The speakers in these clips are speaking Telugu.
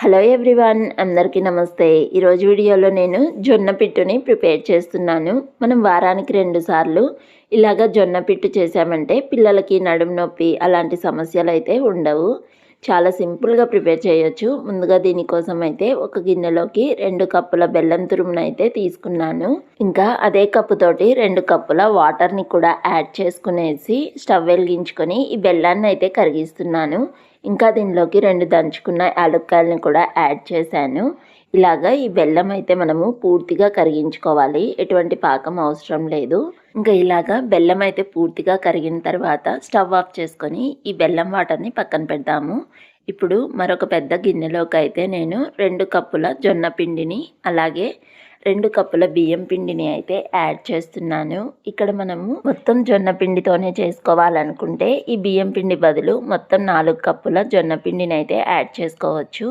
హలో ఎవ్రీవన్ అందరికీ నమస్తే. ఈరోజు వీడియోలో నేను జొన్న పిట్టుని ప్రిపేర్ చేస్తున్నాను. మనం వారానికి రెండు సార్లు ఇలాగ జొన్న పిట్టు చేసామంటే పిల్లలకి నడుము నొప్పి అలాంటి సమస్యలు అయితే ఉండవు. చాలా సింపుల్గా ప్రిపేర్ చేయొచ్చు. ముందుగా దీనికోసం అయితే ఒక గిన్నెలోకి రెండు కప్పుల బెల్లం తురుమును అయితే తీసుకున్నాను. ఇంకా అదే కప్పుతోటి రెండు కప్పుల వాటర్ని కూడా యాడ్ చేసుకునేసి స్టవ్ వెలిగించుకొని ఈ బెల్లాన్ని అయితే కరిగిస్తున్నాను. ఇంకా దీనిలోకి రెండు దంచుకున్న యాలక్కాయలను కూడా యాడ్ చేశాను. ఇలాగా ఈ బెల్లం అయితే మనము పూర్తిగా కరిగించుకోవాలి. ఎటువంటి పాకం అవసరం లేదు. ఇంకా ఇలాగా బెల్లం అయితే పూర్తిగా కరిగిన తర్వాత స్టవ్ ఆఫ్ చేసుకొని ఈ బెల్లం వాటర్ని పక్కన పెడతాము. ఇప్పుడు మరొక పెద్ద గిన్నెలోకి అయితే నేను రెండు కప్పుల జొన్న పిండిని అలాగే రెండు కప్పుల బియ్యం పిండిని అయితే యాడ్ చేస్తున్నాను. ఇక్కడ మనము మొత్తం జొన్న పిండితోనే చేసుకోవాలనుకుంటే ఈ బియ్యం పిండి బదులు మొత్తం నాలుగు కప్పుల జొన్న పిండిని అయితే యాడ్ చేసుకోవచ్చు.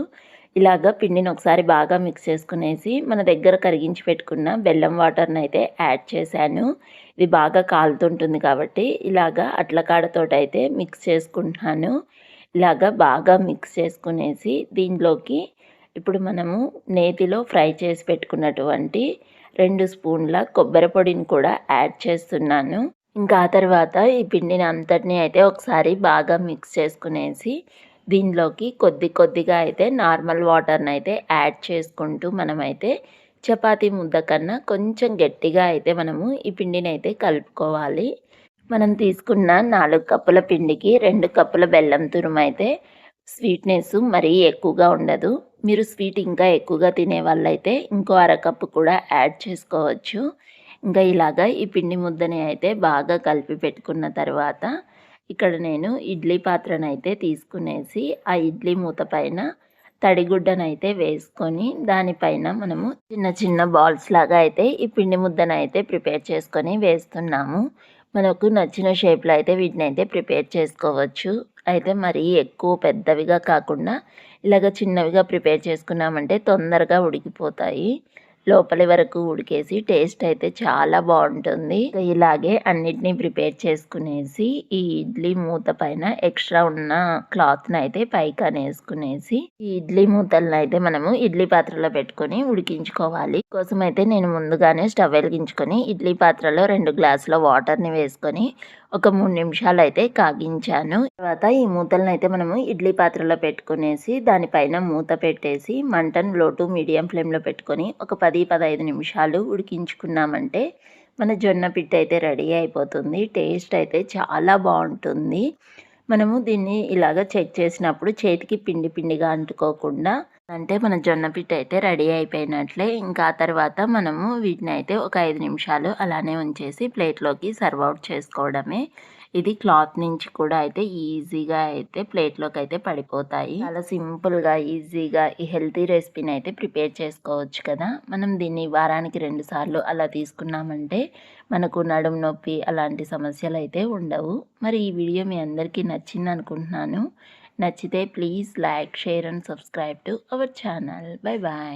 ఇలాగ పిండిని ఒకసారి బాగా మిక్స్ చేసుకునేసి మన దగ్గర కరిగించి పెట్టుకున్న బెల్లం వాటర్ని అయితే యాడ్ చేశాను. ఇది బాగా కాలుతుంటుంది కాబట్టి ఇలాగ అట్లకాడతోటి అయితే మిక్స్ చేసుకుంటున్నాను. ఇలాగ బాగా మిక్స్ చేసుకునేసి దీంట్లోకి ఇప్పుడు మనము నేతిలో ఫ్రై చేసి పెట్టుకున్నటువంటి రెండు స్పూన్ల కొబ్బరి పొడిని కూడా యాడ్ చేస్తున్నాను. ఇంకా ఆ తర్వాత ఈ పిండిని అంతటినీ అయితే ఒకసారి బాగా మిక్స్ చేసుకునేసి దీనిలోకి కొద్ది కొద్దిగా అయితే నార్మల్ వాటర్ని అయితే యాడ్ చేసుకుంటూ మనమైతే చపాతీ ముద్ద కన్నా కొంచెం గట్టిగా అయితే మనము ఈ పిండిని అయితే కలుపుకోవాలి. మనం తీసుకున్న నాలుగు కప్పుల పిండికి రెండు కప్పుల బెల్లం తురుము అయితే స్వీట్నెస్ మరీ ఎక్కువగా ఉండదు. మీరు స్వీట్ ఇంకా ఎక్కువగా తినే వాళ్ళైతే ఇంకో అరకప్పు కూడా యాడ్ చేసుకోవచ్చు. ఇంకా ఇలాగా ఈ పిండి ముద్దని అయితే బాగా కలిపి పెట్టుకున్న తర్వాత ఇక్కడ నేను ఇడ్లీ పాత్రనైతే తీసుకునేసి ఆ ఇడ్లీ మూత పైన తడిగుడ్డనైతే వేసుకొని దానిపైన మనము చిన్న చిన్న బాల్స్ లాగా అయితే ఈ పిండి ముద్దనైతే ప్రిపేర్ చేసుకొని వేస్తున్నాము. మనకు నచ్చిన షేప్లో అయితే వీటిని అయితే ప్రిపేర్ చేసుకోవచ్చు. అయితే మరీ ఎక్కువ పెద్దవిగా కాకుండా ఇలాగ చిన్నవిగా ప్రిపేర్ చేసుకున్నామంటే తొందరగా ఉడికిపోతాయి. లోపలి వరకు ఉడికేసి టేస్ట్ అయితే చాలా బాగుంటుంది. ఇలాగే అన్నిటినీ ప్రిపేర్ చేసుకునేసి ఈ ఇడ్లీ మూత పైన ఎక్స్ట్రా ఉన్న క్లాత్ని అయితే పైకి అనేసుకునేసి ఈ ఇడ్లీ మూతలను అయితే మనము ఇడ్లీ పాత్రలో పెట్టుకొని ఉడికించుకోవాలి. కోసం అయితే నేను ముందుగానే స్టవ్ వెలిగించుకొని ఇడ్లీ పాత్రలో రెండు గ్లాసుల వాటర్ని వేసుకొని ఒక మూడు నిమిషాలు అయితే కాగించాను. తర్వాత ఈ మూతలను అయితే మనము ఇడ్లీ పాత్రలో పెట్టుకునేసి దానిపైన మూత పెట్టేసి మంటను లో టు మీడియం ఫ్లేమ్లో పెట్టుకొని ఒక పది పదహైదు నిమిషాలు ఉడికించుకున్నామంటే మన జొన్న పిట్ట అయితే రెడీ అయిపోతుంది. టేస్ట్ అయితే చాలా బాగుంటుంది. మనము దీన్ని ఇలాగ చెక్ చేసినప్పుడు చేతికి పిండి పిండిగా అంటుకోకుండా అంటే మన జొన్న పిట్ట అయితే రెడీ అయిపోయినట్లే. ఇంకా తర్వాత మనము వీటిని అయితే ఒక ఐదు నిమిషాలు అలానే ఉంచేసి ప్లేట్లోకి సర్వ్ అవుట్ చేసుకోవడమే. ఇది క్లాత్ నుంచి కూడా అయితే ఈజీగా అయితే ప్లేట్లోకి అయితే పడిపోతాయి. చాలా సింపుల్గా ఈజీగా ఈ హెల్తీ రెసిపీని అయితే ప్రిపేర్ చేసుకోవచ్చు కదా. మనం దీన్ని వారానికి రెండు సార్లు అలా తీసుకున్నామంటే మనకు నడుము నొప్పి అలాంటి సమస్యలు అయితే ఉండవు. మరి ఈ వీడియో మీ అందరికీ నచ్చింది అనుకుంటున్నాను నచ్చితే please like share and subscribe to our channel. Bye bye.